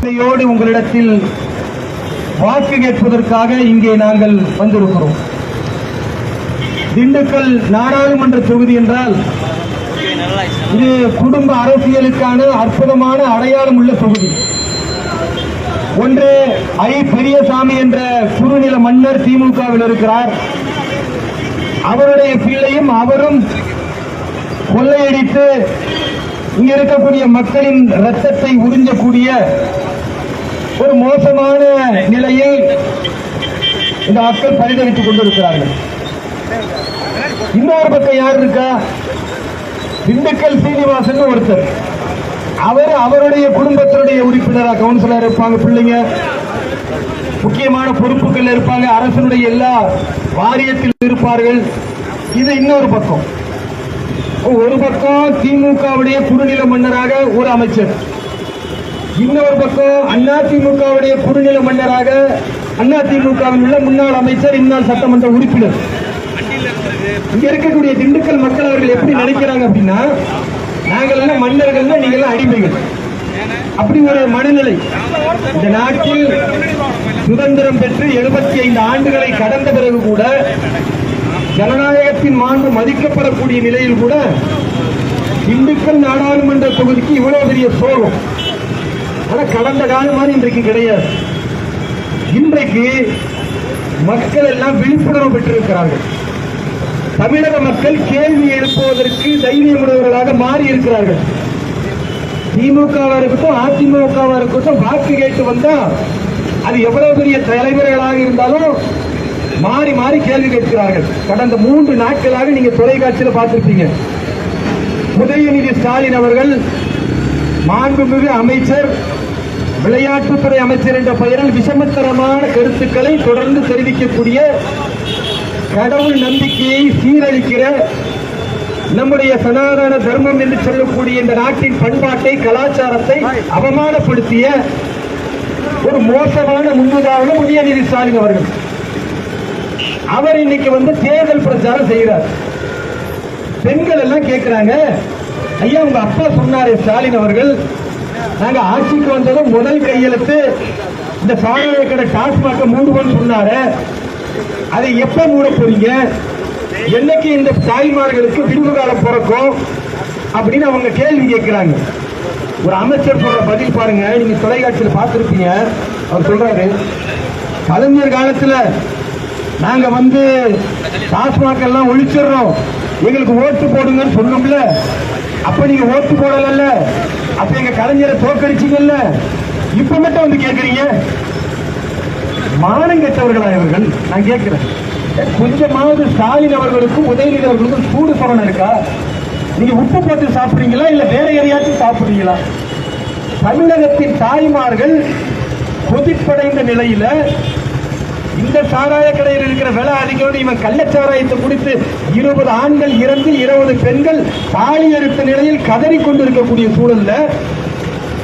இதையோடு உங்களிடத்தில் வாக்கு கேட்பதற்காக இங்கே நாங்கள் வந்திருக்கிறோம். திண்டுக்கல் நாடாளுமன்ற தொகுதி என்றால் இது குடும்ப அரசியலுக்கான அற்புதமான அடையாளம் உள்ள தொகுதி. ஒன்று ஐ பெரியசாமி என்ற குறுநில மன்னர் திமுகவில் இருக்கிறார். அவருடைய பிள்ளையும் அவரும் கொள்ளையடித்து இங்க இருக்கக்கூடிய மக்களின் ரத்தத்தை உறிஞ்சக்கூடிய ஒரு மோசமான நிலையை இந்த மக்கள் பரிதவித்துக் கொண்டிருக்கிறார்கள். இன்னொரு பக்கம் யார் இருக்கா? திண்டுக்கல் சீனிவாசன் ஒருத்தர். அவர் அவருடைய குடும்பத்தினுடைய உறுப்பினராக கவுன்சிலர் இருப்பாங்க பிள்ளைங்க. முக்கியமான பொறுப்புகள் இருப்பாங்க. அரசனுடைய எல்லா வாரியத்தில் இருப்பார்கள். இது இன்னொரு பக்கம். ஒரு பக்கம் திமுகவுடைய குறுநில மன்னராக ஒரு அமைச்சர். இன்னொரு பக்கம் அண்ணா திமுகவுடைய குறுநில மன்னராக அண்ணா உள்ள முன்னாள் அமைச்சர் இந்நாள் சட்டமன்ற உறுப்பினர். இங்க இருக்கக்கூடிய திண்டுக்கல் மக்கள் அவர்கள் எப்படி நினைக்கிறாங்க அப்படின்னா நாங்கள் எல்லாம் மன்னர்கள் நீங்க எல்லாம் அடிமைகள். அப்படி ஒரு மனநிலை. இந்த நாட்டில் சுதந்திரம் பெற்று எழுபத்தி ஐந்து ஆண்டுகளை கடந்த பிறகு கூட ஜனநாயகத்தின் மாண்பு மதிக்கப்படக்கூடிய நிலையில் கூட திண்டுக்கல் நாடாளுமன்ற தொகுதிக்கு இவ்வளவு பெரிய சோகம். ஆனா கடந்த காலம் மாதிரி இன்றைக்கு கிடையாது. இன்றைக்கு மக்கள் எல்லாம் விழிப்புணர்வு பெற்றிருக்கிறார்கள். தமிழக மக்கள் கேள்வி எழுப்புவதற்கு தைரியமுடையவர்களாக மாறி இருக்கிறார்கள். திமுகவா இருக்கட்டும் அதிமுகவா இருக்கட்டும் வாக்கு கேட்டு வந்தா அது எவ்வளவு பெரிய தலைவர்களாக இருந்தாலும் மாறி மாறி கேள்வி கேட்கிறார்கள். கடந்த மூன்று நாட்களாக நீங்க தொலைக்காட்சியில் பார்த்திருப்பீங்க. உதயநிதி ஸ்டாலின் அவர்கள் மாண்புமிகு அமைச்சர் விளையாட்டுத்துறை அமைச்சர் என்ற பெயரில் விஷமத்தரமான கருத்துக்களை தொடர்ந்து தெரிவிக்கக்கூடிய கடவுள் நம்பிக்கையை சீரழிக்கிற நம்முடைய சனாதன தர்மம் என்று சொல்லக்கூடிய இந்த நாட்டின் பண்பாட்டை கலாச்சாரத்தை அவமானப்படுத்திய ஒரு மோசமான முன்னுதாரணம் உதயநிதி ஸ்டாலின் அவர்கள். அவர் இன்னைக்கு வந்து தேர்தல் பிரச்சாரம் செய்கிறார். பெண்கள் எல்லாம் கேட்கிறாங்க ஐயா உங்க அப்பா சொன்னாரே ஸ்டாலின் அவர்கள் நாங்க ஆட்சிக்கு வந்ததும் முதல் கையெழுத்து இந்த சாலையை கடை டாஸ்மாக மூடுவோம்னு சொன்னாரு. அதை எப்ப மூட போறீங்க என்னைக்கு இந்த தாய்மார்களுக்கு விடுவு காலம் பிறக்கும் அப்படின்னு அவங்க கேள்வி கேட்கிறாங்க. ஒரு அமைச்சர் சொல்ற பதில் பாருங்க. நீங்க தொலைக்காட்சியில் பார்த்துருப்பீங்க. அவர் சொல்றாரு கலைஞர் காலத்துல நாங்க வந்து டாஸ்மாக் எல்லாம் ஒழிச்சிடுறோம். எங்களுக்கு ஓட்டு போடுங்கன்னு சொன்னோம்ல. அப்ப நீங்க ஓட்டு போடல அப்ப எங்க கலைஞரை தோக்கடிச்சீங்கல்ல இப்ப மட்டும் வந்து கேக்குறீங்க மானம் கெட்டவர்களா இவர்கள் நான் கேட்கிறேன். கொஞ்சமாவது ஸ்டாலின் அவர்களுக்கும் உதயநிதி அவர்களுக்கும் சூடு சரணம் இருக்கா? நீங்க உப்பு போட்டு சாப்பிடுறீங்களா? இல்ல வேற எதையாச்சும் சாப்பிடுறீங்களா? தமிழகத்தின் தாய்மார்கள் கொதிப்படைந்த நிலையில இந்த சாராய கடையில் இருக்கிற விலை அதிகம் இவன் கள்ளச்சாராயத்தை குடித்து இருபது ஆண்கள் இறந்து இருபது பெண்கள் தாலி எடுத்த நிலையில் கதறி கொண்டிருக்கக்கூடிய சூழல்ல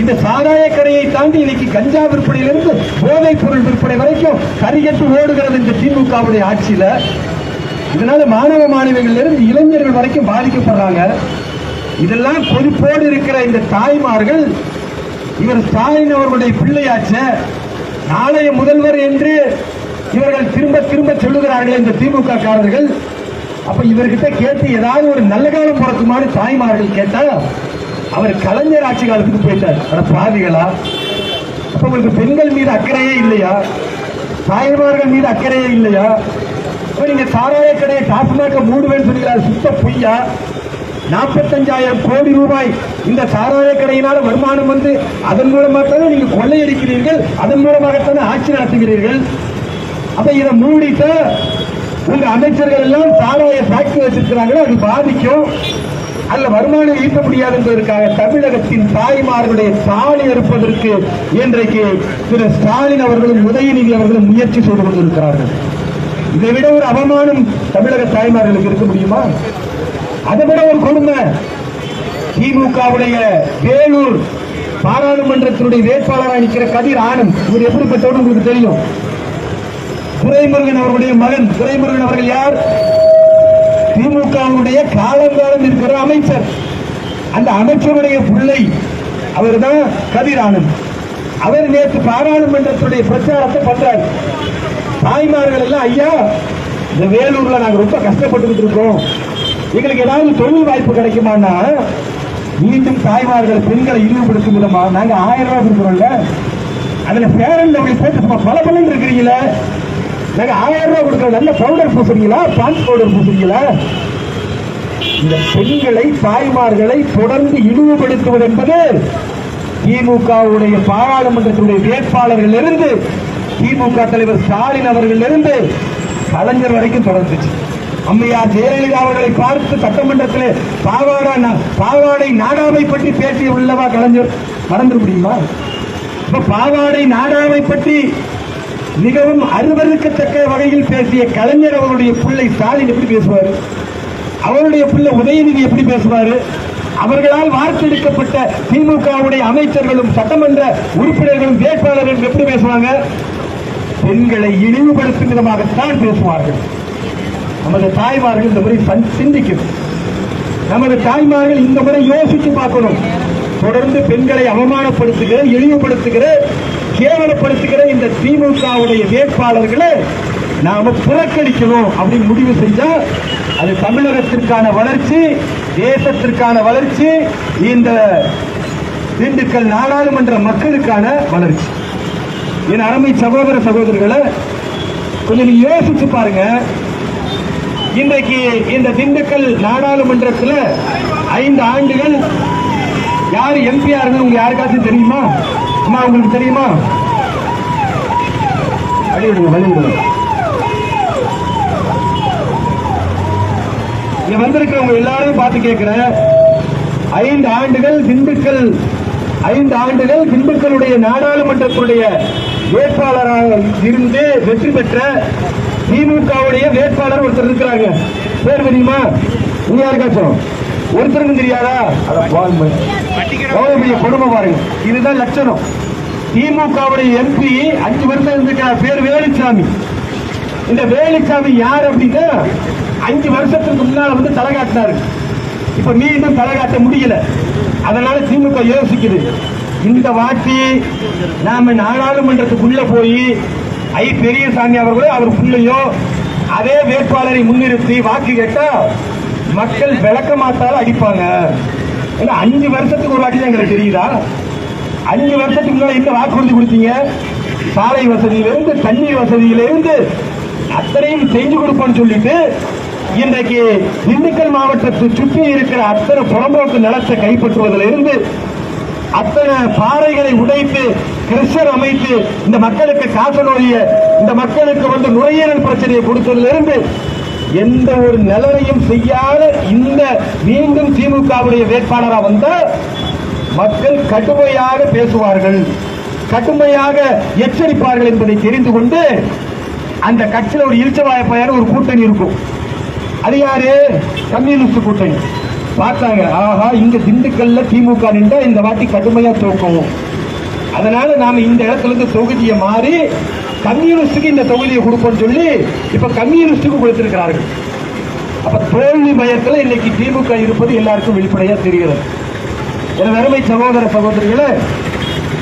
இந்த சாராய கரையை தாண்டி இன்னைக்கு கஞ்சா விற்பனையிலிருந்து போதைப் பொருள் விற்பனை வரைக்கும் கரிகட்டு ஓடுகிறது இந்த திமுகவுடைய ஆட்சியில. இதனால மாணவ மாணவிகள் இருந்து இளைஞர்கள் வரைக்கும் பாதிக்கப்படுறாங்க. இதெல்லாம் பொறுப்போடு இருக்கிற இந்த தாய்மார்கள் இவர் ஸ்டாலின் அவர்களுடைய பிள்ளையாச்ச. நாளைய முதல்வர் என்று இவர்கள் திரும்ப திரும்ப சொல்லுகிறார்கள் இந்த திமுக காரர்கள். அப்ப இவர்கிட்ட கேட்டு ஏதாவது ஒரு நல்ல காலம் பிறக்குமாறு தாய்மார்கள் கேட்டா அவர் கலைஞர் ஆட்சி காலத்துக்கு போயிட்டார். அட பாதிகளா அப்ப உங்களுக்கு பெண்கள் மீது அக்கறையே இல்லையா? தாய்மார்கள் மீது அக்கறையே இல்லையா? அப்ப நீங்க சாராய கடையை டாஸ்மாக மூடுவேன்னு சொன்னீங்களா சுத்த பொய்யா? நாற்பத்தஞ்சாயிரம் கோடி ரூபாய் இந்த சாராய கடையினால வருமானம் வந்து அதன் மூலமாகத்தானே நீங்க கொள்ளையடிக்கிறீர்கள் அதன் மூலமாகத்தானே ஆட்சி நடத்துகிறீர்கள்? அப்ப இதை மூடிட்டு உங்க அமைச்சர்கள் எல்லாம் சாராய ஃபேக்டரி வச்சிருக்கிறாங்களோ அது பாதிக்கும். அல்ல வருமானம் ஈட்ட முடியாது என்பதற்காக தமிழகத்தின் தாய்மார்களுடைய தாலி அறுப்பதற்கு இன்றைக்கு திரு ஸ்டாலின் அவர்களும் உதயநிதி அவர்களும் முயற்சி செய்து கொண்டிருக்கிறார்கள். இதை விட ஒரு அவமானம் தமிழக தாய்மார்களுக்கு இருக்க முடியுமா? அதை விட ஒரு கொடுமை. திமுகவுடைய வேலூர் பாராளுமன்றத்தினுடைய வேட்பாளராக நிற்கிற கதிர் ஆனந்த் இவர் எப்படிப்பட்டவர் உங்களுக்கு தெரியும். துரைமுருகன் அவர்களுடைய மகன். துரைமுருகன் அவர்கள் யார்? திமுகவுடைய காலங்காலம் இருக்கிற அமைச்சர். அந்த அமைச்சருடைய பிள்ளை அவர்தான் கதிர் ஆனந்த் அவர் நேற்று பாராளுமன்றத்துடைய பிரச்சாரத்தை பண்றாரு. தாய்மார்கள் எல்லாம் ஐயா இந்த வேலூர்ல நாங்க ரொம்ப கஷ்டப்பட்டு இருக்கோம். எங்களுக்கு ஏதாவது தொழில் வாய்ப்பு கிடைக்குமான்னா மீண்டும் தாய்மார்கள் பெண்களை இழிவுபடுத்தும் விதமா? நாங்க ஆயிரம் ரூபாய் கொடுக்குறோம்ல. அதுல பேரன் லவ்லி போட்டு பல பலன் இருக்கிறீங்களே. நாங்க ஆயிரம் ரூபாய் கொடுக்குறோம் நல்ல பவுடர் பூசுறீங்களா பான்ஸ் பவுடர் பூசுறீங்களா இந்த பெண்களை தாய்மார்களை தொடர்ந்து இழிவுபடுத்துவது என்பது திமுகவுடைய பாராளுமன்றத்தினுடைய வேட்பாளர்கள் இருந்து திமுக தலைவர் ஸ்டாலின் அவர்கள் இருந்து கலைஞர் வரைக்கும் தொடர்ந்துச்சு. அம்மையார் ஜெயலலிதா அவர்களை பார்த்து சட்டமன்றத்தில் பாவாடா நா- பாவாடை நாடாவை பற்றி பேசி உள்ளவா கலைஞர்? மறந்துட முடியுமா? இப்ப பாவாடை நாடாவை பற்றி மிகவும் அருவருக்கத்தக்க வகையில் பேசிய கலைஞர் அவருடைய பிள்ளை ஸ்டாலின் எப்படி பேசுவார்? அவருடைய பிள்ளை உதயநிதி எப்படி பேசுவார்? அவர்களால் வார்த்தெடுக்கப்பட்ட திமுகவுடைய அமைச்சர்களும் சட்டமன்ற உறுப்பினர்களும் வேட்பாளர்களும் எப்படி பேசுவாங்க? பெண்களை இழிவுபடுத்தும் விதமாகத்தான் பேசுவார்கள். நமது தாய்மார்கள் இந்த முறை சந்- நமது தாய்மார்கள் இந்த முறை யோசித்து பார்க்கணும். தொடர்ந்து பெண்களை அவமானப்படுத்துகிற இழிவுபடுத்துகிற கேவலப்படுத்துகிற இந்த திமுகவுடைய வேட்பாளர்களை நாம புறக்கணிக்கணும் அப்படின்னு முடிவு செஞ்சா அது தமிழகத்திற்கான வளர்ச்சி தேசத்திற்கான வளர்ச்சி இந்த திண்டுக்கல் நாடாளுமன்ற மக்களுக்கான வளர்ச்சி. என் அருமை சகோதர சகோதரிகளை கொஞ்சம் நீங்க யோசிச்சு பாருங்க. இன்றைக்கு இந்த திண்டுக்கல் நாடாளுமன்றத்தில் ஐந்து ஆண்டுகள் யார் எம்பியா இருந்து உங்களுக்கு யாருக்காச்சும் தெரியுமா? அம்மா உங்களுக்கு தெரியுமா? வழிவிடுங்க வழிவிடுங்க இங்க வந்திருக்கிறவங்க எல்லாரையும் பார்த்து கேட்கிறேன். ஐந்து ஆண்டுகள் திண்டுக்கல் ஐந்து ஆண்டுகள் திண்டுக்கலுடைய நாடாளுமன்றத்துடைய வேட்பாளராக இருந்து வெற்றி பெற்ற திமுகவுடைய வேட்பாளர் ஒருத்தர் இருக்கிறாங்க. பேர் தெரியுமா? நீ யாருக்காச்சும் ஒருத்தருக்கும் தெரியாதா? பெரிய கொடுமை பாருங்க. இதுதான் லட்சணம். திமுகவுடைய எம்பி அஞ்சு வருஷம் இருந்திருக்கிற பேர் வேலுசாமி இந்த வேலுசாமி யார் அப்படின்னா அஞ்சு வருஷத்துக்கு முன்னால வந்து தலை காட்டினாரு. இப்ப மீண்டும் தலை காட்ட முடியல. அதனால திமுக யோசிக்குது. இந்த வாட்டி நாம நாடாளுமன்றத்துக்குள்ள போய் ஐ பெரியசாமி அவர்களோ அவர் பிள்ளையோ அதே வேட்பாளரை முன்னிறுத்தி வாக்கு கேட்டா மக்கள் விளக்க மாட்டாலும் அடிப்பாங்க. ஏன்னா அஞ்சு வருஷத்துக்கு ஒரு வாட்டி தான் எங்களுக்கு தெரியுதா? அஞ்சு வருஷத்துக்கு முன்னாடி என்ன வாக்குறுதி கொடுத்தீங்க? சாலை வசதியிலிருந்து தண்ணீர் வசதியிலிருந்து அத்தனையும் செஞ்சு கொடுப்போம்னு சொல்லிட்டு இன்றைக்கு திண்டுக்கல் மாவட்டத்தை சுற்றி இருக்கிற அத்தனை புறம்போக்கு நிலத்தை கைப்பற்றுவதிலிருந்து அத்தனை பாறைகளை உடைத்து கிறிஸ்டர் அமைத்து இந்த மக்களுக்கு காச நோய இந்த மக்களுக்கு வந்து நுரையீரல் பிரச்சனையை கொடுத்ததிலிருந்து எந்த ஒரு நிலவையும் செய்யாத இந்த மீண்டும் திமுகவுடைய வேட்பாளராக வந்தால் மக்கள் கடுமையாக பேசுவார்கள். கடுமையாக எச்சரிப்பார்கள் என்பதை தெரிந்து கொண்டு அந்த கட்சியில் ஒரு இழிச்சவாயப்பையான ஒரு கூட்டணி இருக்கும். அது யாரு? கம்யூனிஸ்ட் கூட்டணி. பார்த்தாங்க. ஆஹா இங்க திண்டுக்கல்ல திமுக நின்றா இந்த வாட்டி கடுமையா தோக்கும். அதனால நாம இந்த இடத்துல இருந்து தொகுதியை மாறி கம்யூனிஸ்டுக்கு இந்த தொகுதியை கொடுப்போம்னு சொல்லி இப்ப கம்யூனிஸ்டுக்கு கொடுத்திருக்கிறார்கள். அப்ப தோல்வி பயத்துல இன்னைக்கு திமுக இருப்பது எல்லாருக்கும் வெளிப்படையா தெரிகிறது. என அருமை சகோதர சகோதரிகளே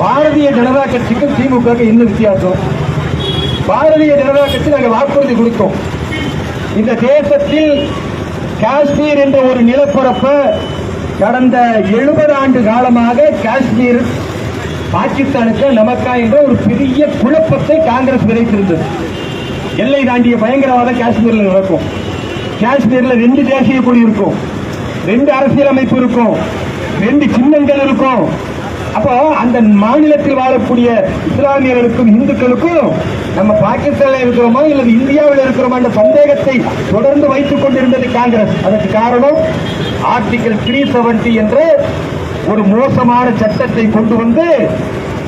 பாரதிய ஜனதா கட்சிக்கும் திமுக என்ன வித்தியாசம்? பாரதிய ஜனதா கட்சி நாங்கள் வாக்குறுதி கொடுத்தோம். இந்த தேசத்தில் காஷ்மீர் என்ற ஒரு நிலப்பரப்பை கடந்த எழுபது ஆண்டு காலமாக காஷ்மீர் பாகிஸ்தானுக்கு நமக்கா என்ற ஒரு பெரிய குழப்பத்தை காங்கிரஸ் விதைத்திருந்தது. எல்லை தாண்டிய பயங்கரவாதம் காஷ்மீரில் நடக்கும். காஷ்மீரில் ரெண்டு தேசிய கொடி இருக்கும். ரெண்டு அரசியலமைப்பு இருக்கும். ரெண்டு சின்னங்கள் இருக்கும். அப்போ அந்த மாநிலத்தில் வாழக்கூடிய இஸ்லாமியர்களுக்கும் இந்துக்களுக்கும் நம்ம பாகிஸ்தானில் இருக்கிறோமா இல்லது இந்தியாவில் இருக்கிறோமா என்ற சந்தேகத்தை தொடர்ந்து வைத்துக் கொண்டிருந்தது காங்கிரஸ். அதற்கு காரணம் ஆர்டிகல் த்ரீ செவன்டி என்ற ஒரு மோசமான சட்டத்தை கொண்டு வந்து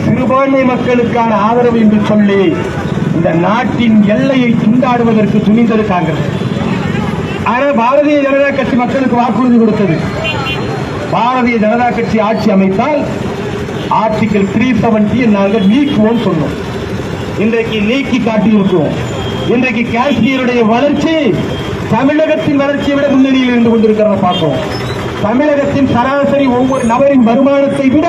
சிறுபான்மை மக்களுக்கான ஆதரவு என்று சொல்லி இந்த நாட்டின் எல்லையை துண்டாடுவதற்கு துணிந்தது காங்கிரஸ். ஆனால் பாரதிய ஜனதா கட்சி மக்களுக்கு வாக்குறுதி கொடுத்தது. பாரதிய ஜனதா கட்சி ஆட்சி அமைத்தால் ஆர்டிகல் த்ரீ செவன்டி நாங்கள் நீக்குவோம் சொன்னோம் இன்றைக்கு நீக்கி காட்டியிருக்கிறோம் இன்றைக்கு காஷ்மீருடைய வளர்ச்சி தமிழகத்தின் வளர்ச்சியை விட முன்னணியில் இருந்து கொண்டிருக்கிறத பார்க்கிறோம். தமிழகத்தின் சராசரி ஒவ்வொரு நபரின் வருமானத்தை விட